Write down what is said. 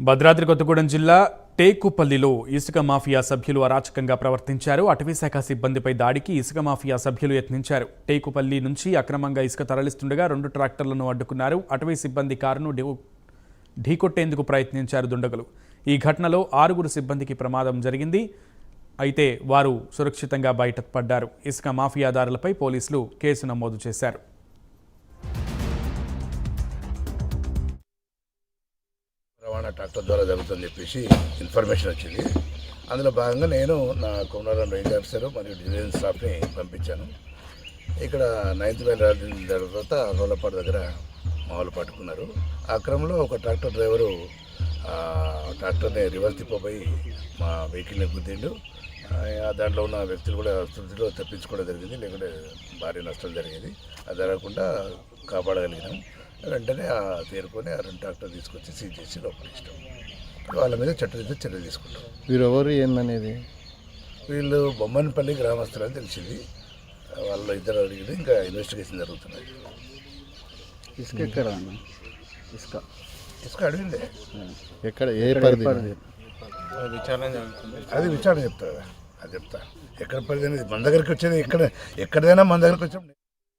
భద్రాద్రి కొత్తగూడెం జిల్లా టేకుపల్లిలో ఇసుక మాఫియా సభ్యులు అరాచకంగా ప్రవర్తించారు. అటవీశాఖ సిబ్బందిపై దాడికి ఇసుక మాఫియా సభ్యులు యత్నించారు. టేకుపల్లి నుంచి అక్రమంగా ఇసుక తరలిస్తుండగా రెండు ట్రాక్టర్లను అడ్డుకున్నారు. అటవీ సిబ్బంది కారును ఢీ- ఢీకొట్టేందుకు ప్రయత్నించారు దుండగులు. ఈ ఘటనలో ఆరుగురు సిబ్బందికి ప్రమాదం జరిగింది. అయితే వారు సురక్షితంగా బయటపడ్డారు. ఇసుక మాఫియాదారులపై పోలీసులు కేసు నమోదు చేశారు. ట్రాక్టర్ ద్వారా జరుగుతుందని చెప్పేసి ఇన్ఫర్మేషన్ వచ్చింది. అందులో భాగంగా నేను నా కొమరారం రేంజ్ ఆఫీసర్ మరియు డివిజన్ స్టాఫ్ని పంపించాను. ఇక్కడ నైన్త్ మైల్ రాలిన తర్వాత రోలపాడు దగ్గర మామూలు పట్టుకున్నారు. ఆ క్రమంలో ఒక ట్రాక్టర్ డ్రైవరు ట్రాక్టర్ని రివర్స్ తిప్పబోయి మా వెహికల్ని గుద్దిండు. దాంట్లో ఉన్న వ్యక్తులు కూడా స్థుతిలో తప్పించుకోవడం జరిగింది. లేకుంటే భారీ నష్టం జరిగేది. అది జరగకుండా కాపాడగలిగినాం వెంటనే ఆ తేరుకొని ఆ రెండు ట్రాక్టర్ తీసుకొచ్చి సీజ్ చేసి ఇష్టం వాళ్ళ మీద చట్టరీత్యా చర్యలు తీసుకుంటాం. వీరెవరు ఏందనేది? వీళ్ళు బొమ్మనపల్లి గ్రామస్తులని తెలిసింది. వాళ్ళ ఇద్దరు అడిగితే ఇంకా ఇన్వెస్టిగేషన్ జరుగుతున్నాయి. ఇసుక ఎక్కడ అన్న? ఇసుక. ఇసుక అడిగిందే. ఎక్కడ? ఏ పరిధి? అది విచారణ చెప్తా అది చెప్తా. ఎక్కడ పడితే మన దగ్గరికి వచ్చేది ఎక్కడ? ఎక్కడైనా మన దగ్గరికి వచ్చాం.